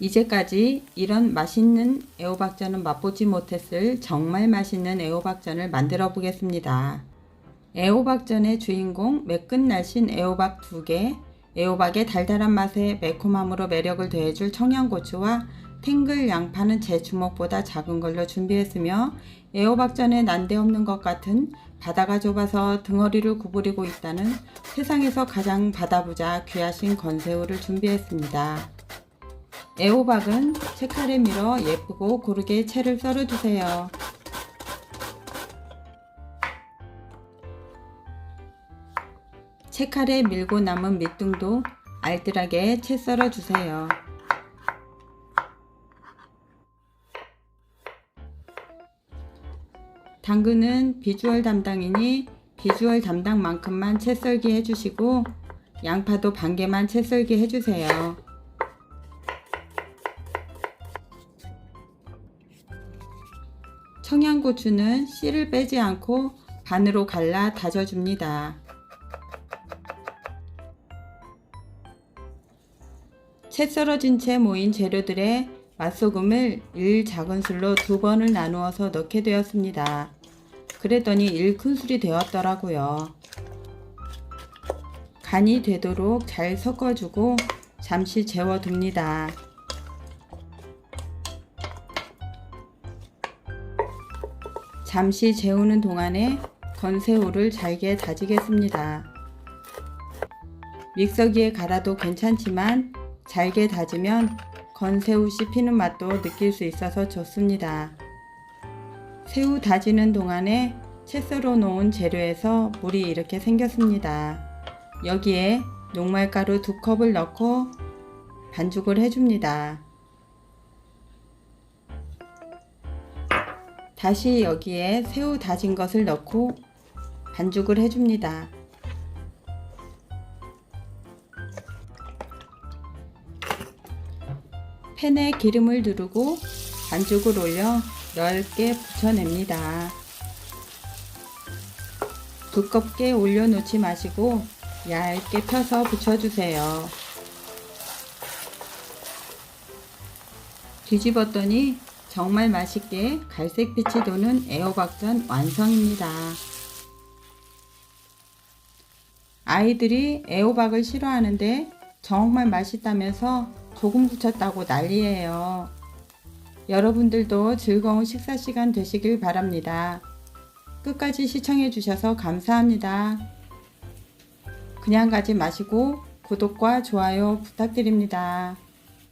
이제까지 이런 맛있는 애호박전은 맛보지 못했을 정말 맛있는 애호박전을 만들어 보겠습니다. 애호박전의 주인공 매끈 날씬 애호박 2개, 애호박의 달달한 맛에 매콤함으로 매력을 더해줄 청양고추와 탱글 양파는 제 주먹보다 작은 걸로 준비했으며 애호박전에 난데없는 것 같은 바다가 좁아서 등어리를 구부리고 있다는 세상에서 가장 바다부자 귀하신 건새우를 준비했습니다. 애호박은 채칼에 밀어 예쁘고 고르게 채를 썰어주세요. 채칼에 밀고 남은 밑둥도 알뜰하게 채 썰어주세요. 당근은 비주얼 담당이니 비주얼 담당만큼만 채 썰기 해주시고 양파도 반 개만 채 썰기 해주세요. 청양고추는 씨를 빼지 않고 반으로 갈라 다져줍니다. 채 썰어진 채 모인 재료들에 맛소금을 1 작은술로 두 번을 나누어서 넣게 되었습니다. 그랬더니 1 큰술이 되었더라고요. 간이 되도록 잘 섞어주고 잠시 재워둡니다. 잠시 재우는 동안에 건새우를 잘게 다지겠습니다. 믹서기에 갈아도 괜찮지만 잘게 다지면 건새우 씹히는 맛도 느낄 수 있어서 좋습니다. 새우 다지는 동안에 채 썰어 놓은 재료에서 물이 이렇게 생겼습니다. 여기에 녹말가루 두 컵을 넣고 반죽을 해줍니다. 다시 여기에 새우 다진 것을 넣고 반죽을 해줍니다. 팬에 기름을 두르고 반죽을 올려 넓게 붙여냅니다. 두껍게 올려놓지 마시고 얇게 펴서 붙여주세요. 뒤집었더니 정말 맛있게 갈색빛이 도는 애호박전 완성입니다. 아이들이 애호박을 싫어하는데 정말 맛있다면서 조금 붙였다고 난리예요. 여러분들도 즐거운 식사 시간 되시길 바랍니다. 끝까지 시청해 주셔서 감사합니다. 그냥 가지 마시고 구독과 좋아요 부탁드립니다.